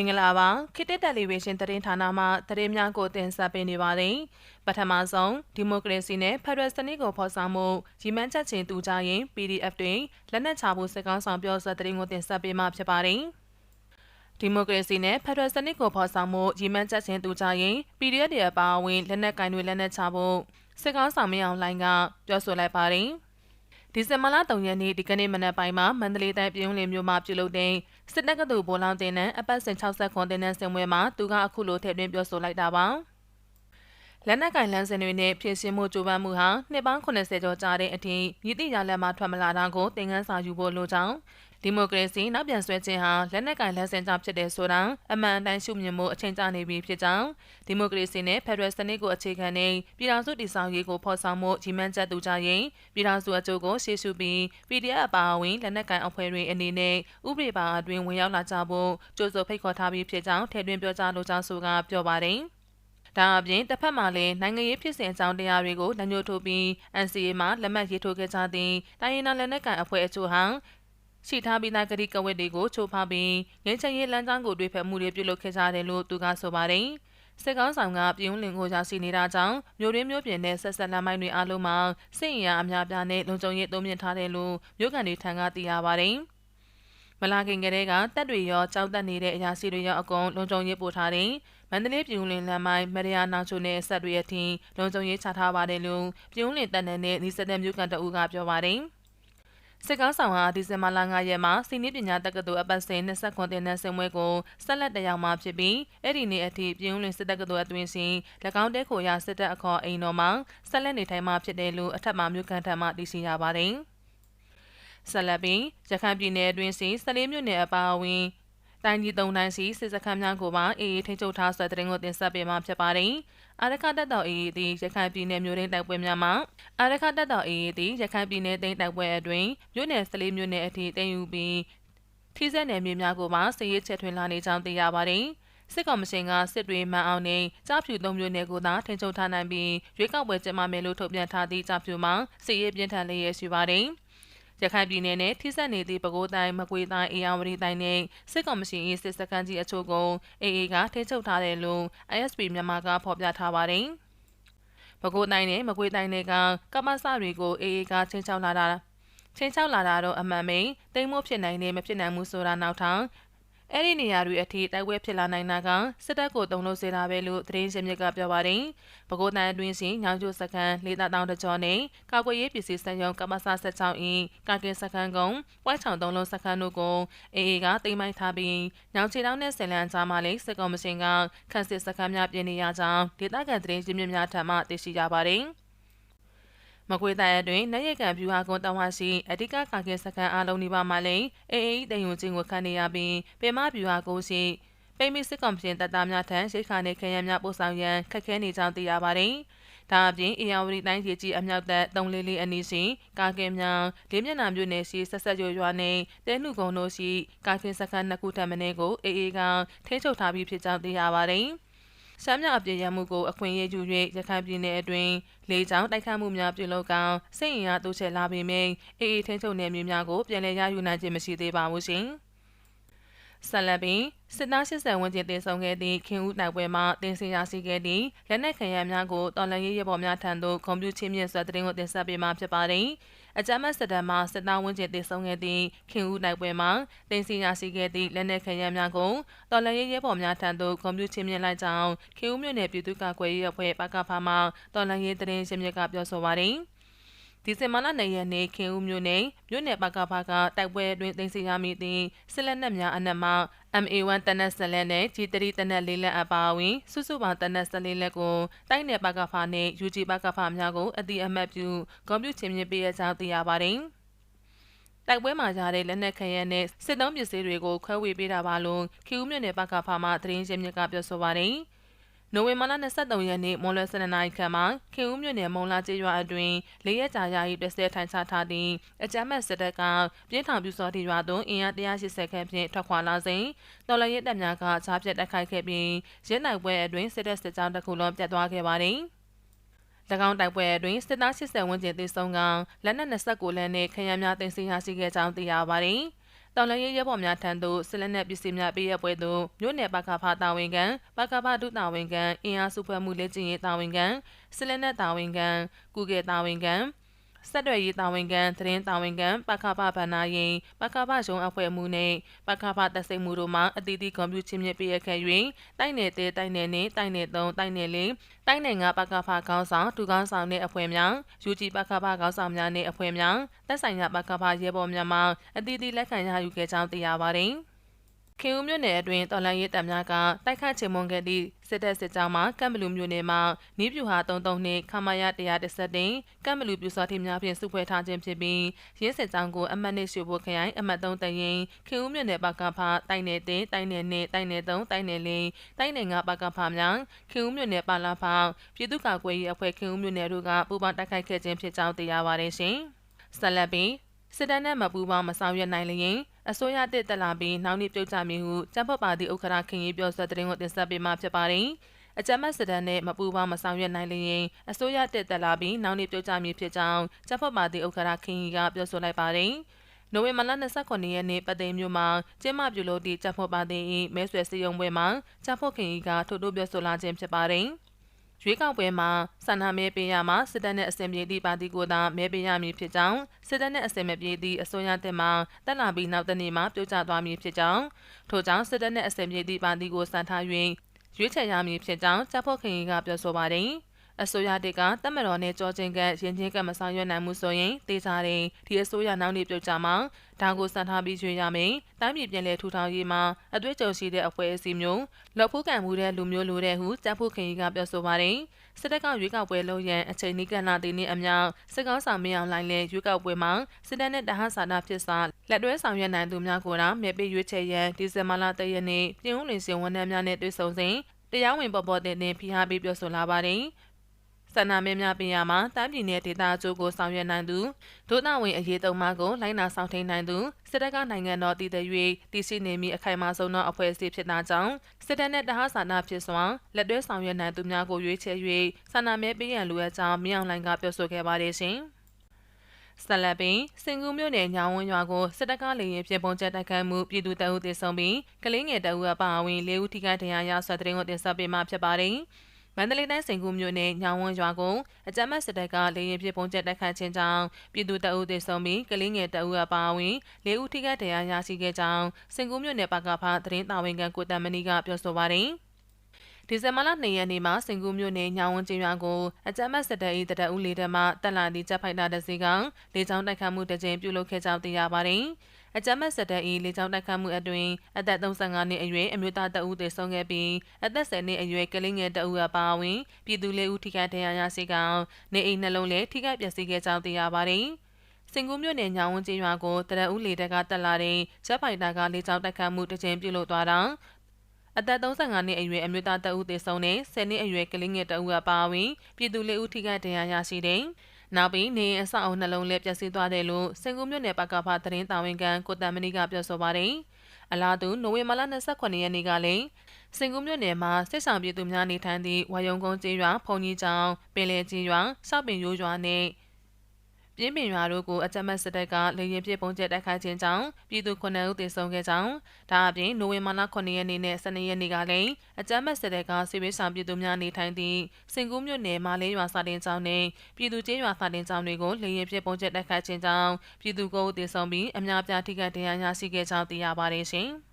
င်္ဂလာပါခေတ်တက်တယ်လီဗေးရှင်းသတင်းဌာနမှသတင်းများကိုတင်ဆက်ပေးနေပါတယ်ပထမဆုံးဒီမိုကရေစီနဲ့ဖက်ဒရယ်စနစ်ကိုဖော်ဆောင်မှုရည်မှန်းချက်ချင်းတူကြရင် PDF တွင်လက်နက်ချဖို့စစ်ကောင်းဆောင်ပြောဆိုသတင်းကိုတင်ဆက်ပေးမှာဖြစ်ပါတယ်ဒီမိုကရေစီနဲ့ဖက်ဒရယ်စနစ်ကိုဖော်ဆောင်မှုရည်မှန်းချက်ချင်းတူကြရင် PDF တွေအပါအဝင်လက်နက်ကင်တွေလက်နက်ချဖို့စစ်ကောင်းဆောင်မင်းအောင်လှိုင်ကပြောဆိုလိုက်ပါတယ် ဒီဇင်ဘာလ3ရက်နေ့ဒီကနေ့မနက်ပိုင်းမှာမန္တလေးတိုင်းပြည်ုံးလင်မြို့မှာပြုလုပ်တဲ့စစ်တပ်ကတူဗိုလ်လောင်းတင်နဲ့အပတ်စဉ်60ခွန်တင်တဲ့ဆင်ပွဲမှာသူကအခုလိုထည့်သွင်းပြောဆိုလိုက်တာပါလက်နက်ကင်လန်းစင်တွေနဲ့ဖြည့်ရှင်းမှုကြိုးပမ်းမှုဟာနှစ်ပေါင်း80ကျော်ကြာတဲ့အထိမြစ်တိရလက်မှထွက်မလာတာကိုသင်ခန်းစာယူဖို့လိုကြောင်း ဒီမိုကရေစီနောက်ပြန်ဆွဲခြင်းဟာလက်နက်ကင်လက်ဆင်ကြောင့်ဖြစ်တဲ့ဆိုတာအမှန်တမ်းရှုမြင်မှုအချိန်ကြာနေပြီဖြစ်ကြောင်းဒီမိုကရေစီနဲ့ဖက်ဒရယ်စနစ်ကိုအခြေခံနေပြည်ထောင်စုတည်ဆောက်ရေးကိုဖော်ဆောင်မှုကြီးမှန်းချက်တူကြရင်ပြည်ထောင်စုအကျိုးကိုရှေ့ရှုပြီး PDF အပါအဝင်လက်နက်ကင်အဖွဲ့တွေအနေနဲ့ဥပဒေပါအတွင်းဝင်ရောက်လာကြဖို့ကြိုးစိုးဖိတ်ခေါ်ထားပြီးဖြစ်ကြောင်းထည့်သွင်းပြောကြားလိုကြောင်းဆိုကပြောပါတယ်ဒါအပြင်တစ်ဖက်မှာလည်းနိုင်ငံရေးဖြစ်စဉ်အကြောင်းတရားတွေကိုလက်ညှိုးထိုးပြီး NCA မှာလက်မှတ်ရေးထိုးခဲ့ကြသည့်တိုင်းရင်းသားလက်နက်ကိုင်အဖွဲ့အချို့ဟာ ရှိထားပြီးသားကတိကဝတ်တွေကိုချိုးဖောက်ပြီးငင်းချင်ရေးလမ်းကြောင်းကိုတွေ့ဖက်မှုတွေပြုလုပ်ခဲ့ကြတယ်လို့သူကဆိုပါတယ်။စစ်ကောင်းဆောင်ကပြုံးလင်ကိုရောက်ရှိနေတာကြောင့်မြို့ရင်းမြို့ပြင်နဲ့ဆက်ဆက်လမ်းမိုင်းတွေအားလုံးမှာစစ်ရင်အများပြားနဲ့လုံခြုံရေးသုံးမြင့်ထားတယ်လို့မြို့ကန်တွေထံကသိရပါတယ်။မလာခင်ကတည်းကတက်တွေရောကြောက်တက်နေတဲ့အရာရှိတွေရောအကုန်လုံခြုံရေးပို့ထားတယ်။မန္တလေးပြည်ုံလင်လမ်းမိုင်းမရယာနောင်ချိုနဲ့ဆက်တွေအထိလုံခြုံရေးချထားပါတယ်လို့ပြည်ုံလင်တက်နယ်နဲ့ဤစတဲ့မြို့ကန်တအူးကပြောပါတယ်။ စစ်ကောင်းဆောင်ဟာဒီဇင်ဘာလ9ရက်မှာစီနီးပညာတက္ကသိုလ်အပတ်စဉ်20ခွန်တင်တဲ့ဆင်ပွဲကိုဆက်လက်တရားမှာဖြစ်ပြီးအဲ့ဒီနေ့အထိပြည်ဦးလွင်စစ်တက္ကသိုလ်အတွင်းရှင်၎င်းတဲခိုရစစ်တပ်အခေါ်အိမ်တော်မှာဆက်လက်နေထိုင်မှာဖြစ်တယ်လို့အထက်မှမြို့ကန်ထံမှသိရှိရပါတယ်။ဆက်လက်ပြီးရခိုင်ပြည်နယ်အတွင်းစီ14မြို့နယ်အပါအဝင်တိုင်းကြီးသုံးတိုင်းစီစစ်စခန်းများကိုပါအေးအေးထိချုပ်ထားဆွဲတဲ့ရင်ကိုတင်ဆက်ပေးမှာဖြစ်ပါတယ်။ အာရခတက်တော်အေးအေးသည်ရခိုင်ပြည်နယ်မြို့ရင်းတိုက်ပွဲများမှာအာရခတက်တော်အေးအေးသည်ရခိုင်ပြည်နယ်သိမ်းတိုက်ပွဲအတွင်းမြို့နယ်၁၄မြို့နယ်အထိတင်ယူပြီးထိစက်နယ်မြေများကိုပါစည်ရစ်ချက်ထွင်လာနေကြောင်းသိရပါတယ်။စစ်ကောင်မရှင်ကစစ်တွေမှန်အောင်နဲ့ကြားဖြူသုံးမျိုးနယ်ကိုသာထိန်းချုပ်ထားနိုင်ပြီးရွေးကောက်ပွဲကျင်းပမယ်လို့ထုတ်ပြန်ထားသည့်ကြားဖြူမှာစစ်ရေးပြင်းထန်လျက်ရှိပါတယ်။ ရခိုင်ပြည်နယ်နဲ့ထိစပ်နေသည့်ပဲခူးတိုင်းမကွေးတိုင်းအေရဝတီတိုင်းနဲ့စစ်ကောင်မရှင်၏စစ်စခန်းကြီးအချို့ကိုအေအေကထိချုပ်ထားတယ်လို့ ISP မြန်မာကဖော်ပြထားပါတယ်။ပဲခူးတိုင်းနဲ့မကွေးတိုင်းတွေကကမ္ဘာစတွေကိုအေအေကချင်းချောက်လာတာချင်းချောက်လာတာတော့အမှန်ပဲတိမ်မို့ဖြစ်နိုင်နေမဖြစ်နိုင်ဘူးဆိုတာနောက်ထောင် အဲ့ဒီနေရာတွေအထိတိုက်ပွဲဖြစ်လာနိုင်တာကစစ်တပ်ကိုတုံ့လို့စေတာပဲလို့သတင်းရှင်မြစ်ကပြောပါတယ်။ပဲခူးတိုင်းအတွင်းရှင်ညောင်ကျိုးစခန်းလေးသားတောင်တကြောနဲ့ကာကွယ်ရေးပစ္စည်းစံရုံကမ္ဘာဆ16အင်းကာကင်စခန်းကုန်းဝိုက်ချောင်သုံးလုံးစခန်းတို့ကိုအေအေကတိမ့်မိုက်ထားပြီးညောင်ချီတောင်းနဲ့ဆယ်လန်ကြားမှာလည်းစစ်ကောင်မရှင်ကခန့်စစ်စခန်းများပြင်နေရကြောင်းဒေသခံသတင်းရှင်မြစ်များထံမှသိရှိရပါတယ်။ မကွေးတိုင်းအတွင်းနိုင်ရကန်ပြူဟာကွန်တောင်ဝရှိအဓိကကာကင်းစကန်အားလုံးဒီပါမှာလည်းအေအေးတယုံချင်းကိုခံနေရပြီးပေမပြူဟာကိုရှိပိမိစစ်ကောင်ပြင်တပ်သားများထံရိတ်ခါနဲ့ခရမ်းများပို့ဆောင်ရန်ခက်ခဲနေကြောင်းသိရပါတယ်။ဒါအပြင်အေယာဝတီတိုင်းရေကြီးအမြောက်သက်၃လေးလေးအနီးရှိကာကင်မြောင်လေးမျက်နှာမြို့နယ်ရှိဆက်ဆက်ရွရွာနဲ့တဲနှုကုန်းတို့ရှိကာကင်စခန်းနှစ်ခုထပ်မင်းကိုအေအေကထိချုပ်ထားပြီးဖြစ်ကြောင်းသိရပါတယ်။ ရှမ်းမြောက်အပြည့်ရမှုကိုအခွင့်အရေးယူ၍ရခိုင်ပြည်နယ်အတွင်းလေကြောင်းတိုက်ခတ်မှုများပြုလုပ်ကောင်စိတ်ရင်အားတိုးချဲ့လာပေမယ့်အေးအေးထိန်းချုပ်နယ်မြေများကိုပြန်လည်ရယူနိုင်ခြင်းမရှိသေးပါဘူးရှင်။ ဆက်လက်ပြီးစစ်သား80ဝန်းကျင်တင်ဆောင်ခဲ့သည့်ခင်ဦးနိုင်ပွဲမှာတင်စီရရှိခဲ့သည့်လက်နက်ခံရများကိုတော်လှန်ရေးရပေါ်များထံသို့ကွန်ပျူတာချင်းမြင့်စွာတရင်ကိုတင်ဆက်ပေးမှာဖြစ်ပါတယ်။အကြမ်းဖက်စစ်တပ်မှစစ်သားဝန်းကျင်တည်ဆုံခဲ့သည့်ခင်ဦးနိုင်ပွဲမှာတင်စီရရှိခဲ့သည့်လက်နက်ခဲယမ်းများကိုတော်လှန်ရေးရဲဘော်များထံသို့ကွန်ပျူတာချင်းမြင့်လိုက်ကြောင်းခင်ဦးမြို့နယ်ပြည်သူ့ကာကွယ်ရေးအဖွဲ့ပကဖာမှတော်လှန်ရေးတရင်ရှင်းမြစ်ကပြောဆိုပါသည် ဒီဇင်ဘာလ၂ရက်နေ့ခင်ဦးမြို့နယ်မြို့နယ်ပကဖာကတိုက်ပွဲအတွင်းတင်စီရမိသည့်စစ်လက်နက်များအနက်မှ MA1 တနက်ဆက်လက်နဲ့ G3 တနက်လေးလက်အပါအဝင်စုစုပေါင်းတနက်ဆက်လေးလက်ကိုတိုက်နယ်ပကဖာနဲ့ UG ပကဖာများကိုအတိအမှတ်ပြုကွန်ပျူတာချင်းမြင့်ပေးရကြောင်းသိရပါတယ်။တိုက်ပွဲမှာရတဲ့လက်နက်ခဲယမ်းနဲ့စစ်သုံးပစ္စည်းတွေကိုခွဲဝေပေးတာပါလို့ခီဦးမြို့နယ်ပကဖာမှသတင်းရင်းမြစ်ကပြောဆိုပါတယ်။ နိုဝင်ဘာလ23ရက်နေ့မွန်လွယ်12နာရီခန့်မှာခင်ဦးမြို့နယ်မုံလာကျေးရွာအတွင်းလေးရက်ကြာယာယီတွဲဆဲထိုင်ချထားသည့်အကြမ်းဖက်စစ်တပ်ကပြင်းထန်ပြူစောတိရွာသို့အင်အား180ခန့်ဖြင့်ထွက်ခွာလာစဉ်တော်လရဲတပ်များကချားပြတ်တိုက်ခိုက်ခဲ့ပြီးရဲနိုင်ပွဲအတွင်းစစ်တပ်စစ်ကြောင်းတစ်ခုလုံးပြတ်သွားခဲ့ပါသည်၎င်းတိုက်ပွဲအတွင်းစစ်သား80ဝန်းကျင်သေဆုံးကလက်နက်29လက်နဲ့ခရမ်းများတင်စီရရှိခဲ့ကြောင်းသိရပါသည်။ တတောင်လရေးရဲဘော်များထံသို့ဆလက်နက်ပစ္စည်းများပေးရပွဲသို့မြို့နယ်ပကဖတာဝန်ခံပကဖဒုတာဝန်ခံအင်အားစုဖွဲ့မှုလက်ကျင့်ရေးတာဝန်ခံဆလက်နက်တာဝန်ခံကုကေတာဝန်ခံ ဆက်တွယ်ရေးတာဝန်ခံသတင်းတာဝန်ခံပကပဗန္နာရင်ပကပရုံအဖွဲ့မှုနှင့်ပကပတပ်စိတ်မှုတို့မှအတီးတီကွန်ပျူတာမြင့်ပြည့်ရခဲ့၍တိုက်နယ်တဲတိုက်နယ်နှင့်တိုက်နယ်3တိုက်နယ်4တိုက်နယ်5ပကပခေါင်းဆောင်ဒူခေါင်းဆောင်နှင့်အဖွဲ့များယူဂျီပကပခေါင်းဆောင်များနှင့်အဖွဲ့များတပ်ဆိုင်ရာပကပရဲဘော်များမှအတီးတီလက်ခံရယူခဲ့ကြောင်းသိရပါသည် ခင်ဦးမြို့နယ်အတွင်းတော်လန်ရေးတပ်များကတိုက်ခတ်ချေမွန်ခဲ့သည့်စစ်တပ်စစ်ကြောင်းမှကမ်ဘလူမြို့နယ်မှာနီးပြူဟာ33နှင့်ခမာယ130တင်ကမ်ဘလူပြူစောတိများဖြင့်စုဖွဲ့ထားခြင်းဖြစ်ပြီးရင်းစစ်ကြောင်းကိုအမှတ်နှင့်ရှိဖို့ခရိုင်အမှတ်3တရင်ခင်ဦးမြို့နယ်ပကဖတိုက်နယ်တင်တိုက်နယ်နှင့်တိုက်နယ်3တိုက်နယ်4တိုက်နယ်5ပကဖများခင်ဦးမြို့နယ်ပါလာဖောင်ပြည်သူ့ကာကွယ်ရေးအဖွဲ့ခင်ဦးမြို့နယ်တို့ကပူးပေါင်းတိုက်ခိုက်ခဲ့ခြင်းဖြစ်ကြောင်းသိရပါတယ်ရှင်ဆက်လက်ပြီးစစ်တပ်နဲ့မပူးပေါင်းမဆောင်ရွက်နိုင်လျင် အစိုးရတစ်တက်လာပြီးနောက်နှစ်ပြုတ်ကြမည်ဟုကျန်းဖတ်ပါသည့်ဥက္ကဋ္ဌခင်ကြီးပြောဆိုတဲ့တင်ကိုတင်ဆက်ပေးမှာဖြစ်ပါတယ်။အကြမ်းဖက်စစ်တပ်နဲ့မပူးပေါင်းမဆောင်ရွက်နိုင်လျင်အစိုးရတက်တက်လာပြီးနောက်နှစ်ပြုတ်ကြမည်ဖြစ်ကြောင်းကျန်းဖတ်ပါသည့်ဥက္ကဋ္ဌခင်ကြီးကပြောဆိုလိုက်ပါတယ်။နိုဝင်ဘာလ29ရက်နေ့ပတ်သိမ်းမြို့မှာကျင်းပပြုလုပ်သည့်ကျန်းဖတ်ပါသည့်မဲဆွယ်စည်းရုံးပွဲမှာကျန်းဖတ်ခင်ကြီးကထို့တိုးပြောဆိုလာခြင်းဖြစ်ပါတယ်။ ရွေးကောက်ပွဲမှာဆန္ဒမဲပေးရမှာစစ်တပ်နဲ့အစင်ပြေသည့်ပါတီကိုသာမဲပေးရမည်ဖြစ်ကြောင်းစစ်တပ်နဲ့အစင်မပြေသည့်အစိုးရတက်မှတက်လာပြီးနောက်တနေ့မှာပြုတ်ကျသွားမည်ဖြစ်ကြောင်းထို့ကြောင့်စစ်တပ်နဲ့အစင်ပြေသည့်ပါတီကိုစံထား၍ရွေးချယ်ရမည်ဖြစ်ကြောင်းတပ်ဖို့ခင်ကပြောဆိုပါတယ်။ အစိုးရတစ်ကတပ်မတော်နဲ့ကြောချင်းကရင်ချင်းကမဆောင်ရွက်နိုင်မှုဆိုရင်တေးစားတယ်ဒီအစိုးရနောက်နေ့ပြုတ်ကြမှာဒါကိုစံထားပြီးရွေးရမယ်တိုင်းပြည်ပြည်လဲထူထောင်ရေးမှာအတွေ့အကြုံရှိတဲ့အဖွဲ့အစည်းမျိုးလောက်ဖို့ကံမှုတဲ့လူမျိုးလိုတဲ့ဟုတပ်ဖို့ခင်ကြီးကပြောဆိုပါတယ်စစ်တပ်ကရွေးကောက်ပွဲလုပ်ရန်အချိန်နီးကန့်လာတဲ့နေ့အမြောက်စစ်ကောင်းဆောင်မင်းအောင်လှိုင်းလဲရွေးကောက်ပွဲမှာစစ်တပ်နဲ့တဟဆန္ဒဖြစ်စာလက်တွဲဆောင်ရွက်နိုင်သူများကိုတော့မြေပေးရွေးချယ်ရန်ဒီဇင်ဘာလတရက်နေ့ပြည်ဦးလင်စင်ဝန်ထမ်းများနဲ့တွေ့ဆုံစဉ်တရားဝင်ပေါ်ပေါ်တင်တင်ဖိအားပေးပြောဆိုလာပါတယ် ဆန္ဒမဲများပြင်ရမှာတိုင်းပြည်နယ်ဒေသအကျိုးကိုဆောင်ရွက်နိုင်သူဒုနဝင်အရေးသုံးပါးကိုလိုင်းနာဆောင်ထိန်နိုင်သူစစ်တပ်ကနိုင်ငံတော်တည်တဲ့၍တည်ရှိနေမည်အခိုင်အမာဆုံးသောအဖွဲ့အစည်းဖြစ်တာကြောင့်စစ်တပ်နဲ့တဟဆန္ဒဖြစ်စွာလက်တွဲဆောင်ရွက်နိုင်သူများကိုရွေးချယ်၍ဆန္ဒမဲပေးရန်လိုအပ်ကြောင်းမြောင်လိုင်းကပြောဆိုခဲ့ပါတယ်ရှင်။ဆက်လက်ပြီးစင်ကူးမြို့နယ်ညောင်ဝန်းရွာကိုစစ်တပ်ကလေရင်ပြပုံချက်တိုက်ခိုက်မှုပြည်သူတအုပ်တည်ဆုံပြီးကလေးငယ်တအုပ်အပါအဝင်၄ဦးထိခိုက်ဒဏ်ရာရဆွတဲ့တဲ့ကိုတင်ဆက်ပေးမှာဖြစ်ပါတယ်။ မန္တလေးတိုင်းစိန်ကူးမြို့နယ်ညောင်ဝန်းရွာကိုအကြမ်းဖက်စစ်တပ်ကလေရင်ဖြစ်ပုံကျက်တိုက်ခတ်ခြင်းကြောင့်ပြည်သူတအုပ်သေဆုံးပြီးကလေးငယ်တအုပ်အပါအဝင်၄ဦးထိခိုက်ဒဏ်ရာရရှိခဲ့ကြောင်းစိန်ကူးမြို့နယ်ပကဖသတင်းတာဝန်ခံကိုတမဏီကပြောဆိုပါတယ်ဒီဇင်ဘာလ2ရက်နေ့မှာစင်ကူးမြို့နယ်ညောင်ဝန်းကျင်းရွာကိုအကြမ်းဖက်စစ်တပ်၏တရအုပ်လေးတမှတက်လာသည့်တပ်ဖိုက်တာတစီကလေကြောင်းတိုက်ခတ်မှုတစ်ကြိမ်ပြုလုပ်ခဲ့ကြောင်းသိရပါတယ်။ အကြမ်းဖက်စစ်တပ်၏လေကြောင်းတိုက်ခတ်မှုအတွင်းအသက်35နှစ်အရွယ်အမျိုးသားတဦးသေဆုံးခဲ့ပြီးအသက်10နှစ်အရွယ်ကလေးငယ်တဦးအပါအဝင်ပြည်သူလေးဦးထိခိုက်ဒဏ်ရာရရှိကြောင်းနေအိမ်နှလုံးလည်းထိခိုက်ပျက်စီးခဲ့ကြောင်းသိရပါတယ်။စင်ကူးမြို့နယ်ညောင်ဝန်းကျေးရွာကိုတရအုပ်လေတပ်ကတက်လာတဲ့ချက်ပိုင်တာကလေကြောင်းတိုက်ခတ်မှုတစ်ကြိမ်ပြုလုပ်သွားတာအသက်35နှစ်အရွယ်အမျိုးသားတဦးသေဆုံးတဲ့10နှစ်အရွယ်ကလေးငယ်တဦးအပါအဝင်ပြည်သူလေးဦးထိခိုက်ဒဏ်ရာရရှိတဲ့ နောက်ပြီးနေအဆောက်အုံနှလုံးလည်းပျက်စီးသွားတယ်လို့စင်ကူးမြို့နယ်ပကဖသတင်းတာဝန်ခံကိုတန်မဏိကပြောဆိုပါတယ်။အလားတူနိုဝင်ဘာလ28ရက်နေ့ကလည်းစင်ကူးမြို့နယ်မှာစစ်ဆောင်ပြည်သူများနေထိုင်သည့်ဝါယုံကုန်းကျေးရွာဖုန်ကြီးကျောင်းပင်လယ်ကျေးရွာစောက်ပင်ရိုးရွာနှင့် ပြင်းပင်ရွာတို့ကိုအကြမ်းဖက်စစ်တပ်ကလေရင်ပြစ်ပုံကျဲတိုက်ခိုက်ခြင်းကြောင့်ပြည်သူ9ဦးသေဆုံးခဲ့ကြောင်းဒါအပြင်နိုဝင်ဘာလ9ရက်နေ့နဲ့12ရက်နေ့ကလည်းအကြမ်းဖက်စစ်တပ်ကစစ်ပေးဆောင်ပြည်သူများနေထိုင်သည့်စင်ကူးမြို့နယ်မာလေးရွာစာတင်ကျောင်းနဲ့ပြည်သူကျေးရွာစာတင်ကျောင်းတွေကိုလေရင်ပြစ်ပုံကျဲတိုက်ခိုက်ခြင်းကြောင့်ပြည်သူ9ဦးသေဆုံးပြီးအများပြားထိခိုက်ဒဏ်ရာရရှိခဲ့ကြောင်းသိရပါတယ်ရှင်။